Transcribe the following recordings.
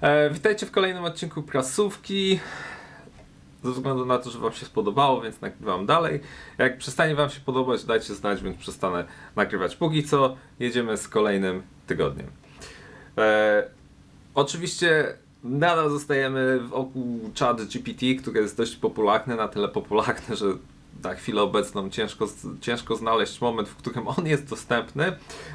E, witajcie w kolejnym odcinku prasówki. Ze względu na to, że Wam się spodobało, więc nagrywam dalej. Jak przestanie Wam się podobać, dajcie znać, więc przestanę nagrywać. Póki co, jedziemy z kolejnym tygodniem. E, oczywiście nadal zostajemy wokół chat GPT, który jest dość popularny, na tyle popularny, że na chwilę obecną ciężko, ciężko znaleźć moment, w którym on jest dostępny.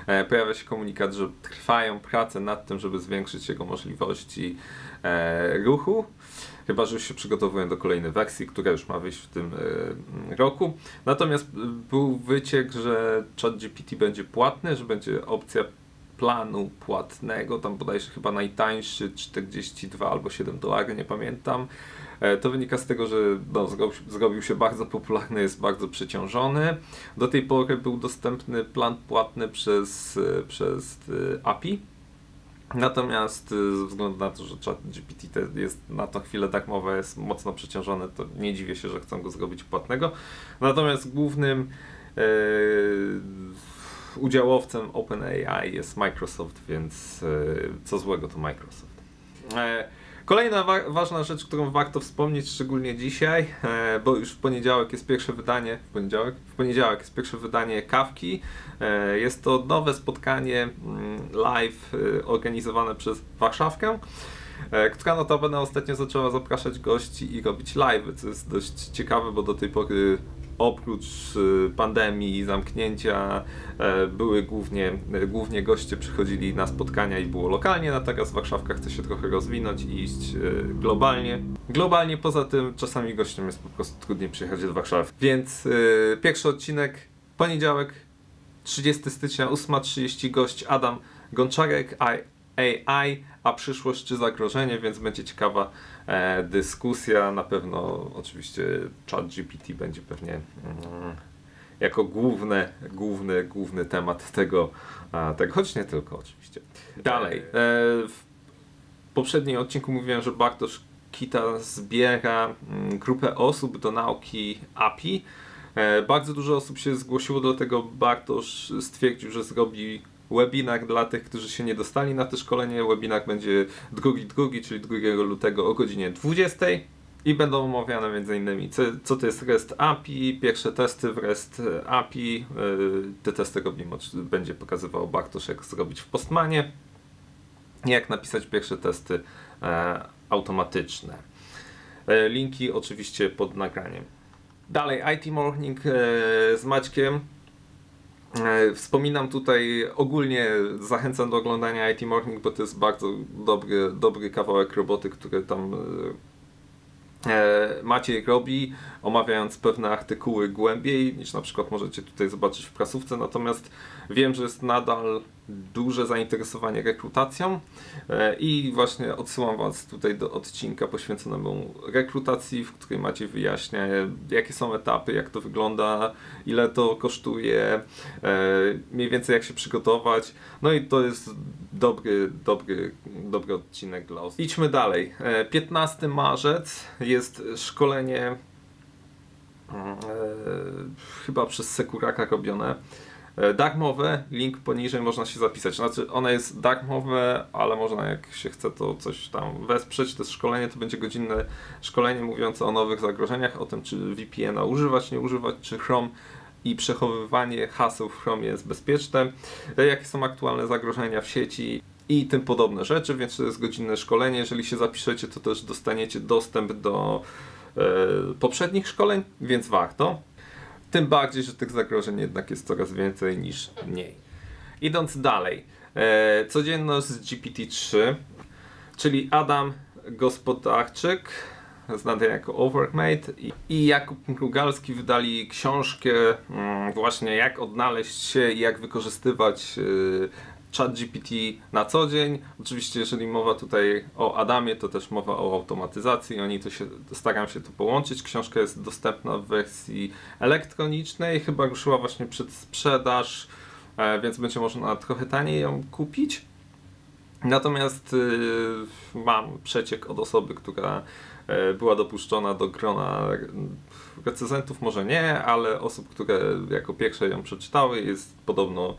E, pojawia się komunikat, że trwają prace nad tym, żeby zwiększyć jego możliwości e, ruchu. Chyba, że już się przygotowują do kolejnej wersji, która już ma wyjść w tym e, roku. Natomiast był wyciek, że ChatGPT będzie płatny, że będzie opcja planu płatnego, tam bodajże chyba najtańszy 42 albo 7 dolarów, nie pamiętam. E, To wynika z tego, że no, zrobił, się bardzo popularny, jest bardzo przeciążony. Do tej pory był dostępny plan płatny przez, e, przez e, API. Natomiast ze względu na to, że ChatGPT jest na tą chwilę darmowe, jest mocno przeciążony, to nie dziwię się, że chcą go zrobić płatnego. Natomiast głównym udziałowcem OpenAI jest Microsoft, więc co złego to Microsoft. Kolejna wa- ważna rzecz, którą warto wspomnieć, szczególnie dzisiaj, e, bo już w poniedziałek jest pierwsze wydanie, w poniedziałek? W poniedziałek jest pierwsze wydanie Kawki. E, Jest to nowe spotkanie mm, live e, organizowane przez Warszawkę, e, która notabene ostatnio zaczęła zapraszać gości i robić live, co jest dość ciekawe, bo do tej pory oprócz e, pandemii i zamknięcia e, były głównie, e, głównie goście przychodzili na spotkania i było lokalnie, natomiast Warszawka chce się trochę rozwinąć i iść e, globalnie. Globalnie poza tym czasami gościom jest po prostu trudniej przyjechać do Warszawy. Więc e, pierwszy odcinek, poniedziałek, 30 stycznia, 8.30 gość Adam Gonczarek, AI, a przyszłość czy zagrożenie, więc będzie ciekawa e, dyskusja. Na pewno oczywiście chat GPT będzie pewnie mm, jako główny, główny, główny temat tego, tego, choć nie tylko oczywiście. Dalej. E, w poprzednim odcinku mówiłem, że Bartosz Kita zbiera mm, grupę osób do nauki API. E, Bardzo dużo osób się zgłosiło, dlatego Bartosz stwierdził, że zrobi webinar dla tych, którzy się nie dostali na to szkolenie. Webinar będzie drugi, drugi, czyli 2 lutego o godzinie 20. I będą omawiane m.in. Co, co to jest REST API, pierwsze testy w REST API. E, Te testy robimy, będzie pokazywał Bartosz, jak zrobić w Postmanie jak napisać pierwsze testy e, automatyczne. E, linki oczywiście pod nagraniem. Dalej, IT Morning e, z Maćkiem. E, Wspominam tutaj ogólnie, zachęcam do oglądania IT Morning, bo to jest bardzo dobry, dobry kawałek roboty, który tam e, e, Maciej robi, omawiając pewne artykuły głębiej, niż na przykład możecie tutaj zobaczyć w prasówce. Natomiast wiem, że jest nadal duże zainteresowanie rekrutacją e, i właśnie odsyłam Was tutaj do odcinka poświęconemu rekrutacji, w którym Maciej wyjaśnia, jakie są etapy, jak to wygląda, ile to kosztuje, e, mniej więcej jak się przygotować. No i to jest dobry, dobry, dobry odcinek dla osób. Idźmy dalej. E, 15 marzec jest szkolenie mm, e, chyba przez Sekuraka robione. E, Darmowe, link poniżej można się zapisać. Znaczy, one jest darmowe, ale można jak się chce to coś tam wesprzeć. To jest szkolenie, to będzie godzinne szkolenie mówiące o nowych zagrożeniach, o tym czy VPN-a używać, nie używać, czy Chrome i przechowywanie haseł w Chrome jest bezpieczne, e, jakie są aktualne zagrożenia w sieci i tym podobne rzeczy, więc to jest godzinne szkolenie. Jeżeli się zapiszecie, to też dostaniecie dostęp do e, poprzednich szkoleń, więc warto. Tym bardziej, że tych zagrożeń jednak jest coraz więcej niż mniej. Idąc dalej, e, codzienność z GPT-3, czyli Adam Gospodarczyk, znany jako Overmate i, i Jakub Mrugalski wydali książkę mm, właśnie jak odnaleźć się i jak wykorzystywać y, ChatGPT na co dzień. Oczywiście, jeżeli mowa tutaj o Adamie, to też mowa o automatyzacji. Oni to się, staram się to połączyć. Książka jest dostępna w wersji elektronicznej. Chyba ruszyła właśnie przed sprzedaż, e, więc będzie można trochę taniej ją kupić. Natomiast y, mam przeciek od osoby, która e, była dopuszczona do grona recenzentów, może nie, ale osób, które jako pierwsze ją przeczytały, jest podobno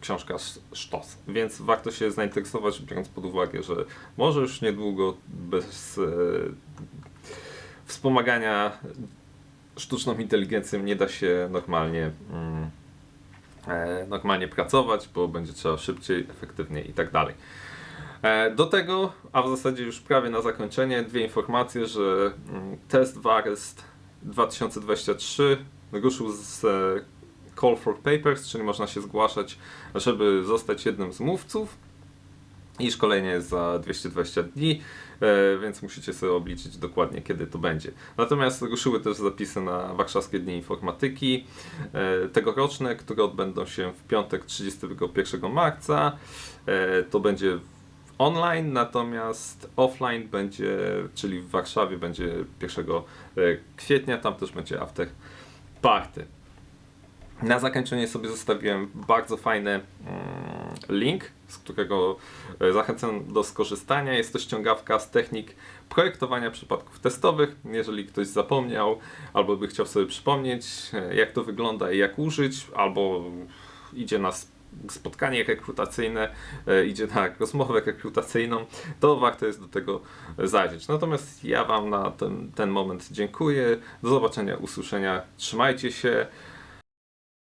książka Sz- Sztos. Więc warto się zainteresować, biorąc pod uwagę, że może już niedługo bez e, wspomagania sztuczną inteligencją nie da się normalnie, mm, e, normalnie pracować, bo będzie trzeba szybciej, efektywniej i tak dalej. E, Do tego, a w zasadzie już prawie na zakończenie, dwie informacje, że mm, test Warest 2023 ruszył z e, Call for Papers, czyli można się zgłaszać, żeby zostać jednym z mówców. I szkolenie jest za 220 dni, e, więc musicie sobie obliczyć dokładnie, kiedy to będzie. Natomiast ruszyły też zapisy na Warszawskie Dni Informatyki e, tegoroczne, które odbędą się w piątek 31 marca. E, To będzie online, natomiast offline będzie, czyli w Warszawie będzie 1 e, kwietnia, tam też będzie after party. Na zakończenie sobie zostawiłem bardzo fajny mm, link, z którego e, zachęcam do skorzystania. Jest to ściągawka z technik projektowania przypadków testowych. Jeżeli ktoś zapomniał albo by chciał sobie przypomnieć, e, jak to wygląda i jak użyć, albo idzie na sp- spotkanie rekrutacyjne, e, idzie na rozmowę rekrutacyjną, to warto jest do tego zajrzeć. Natomiast ja Wam na ten, ten moment dziękuję. Do zobaczenia, usłyszenia. Trzymajcie się.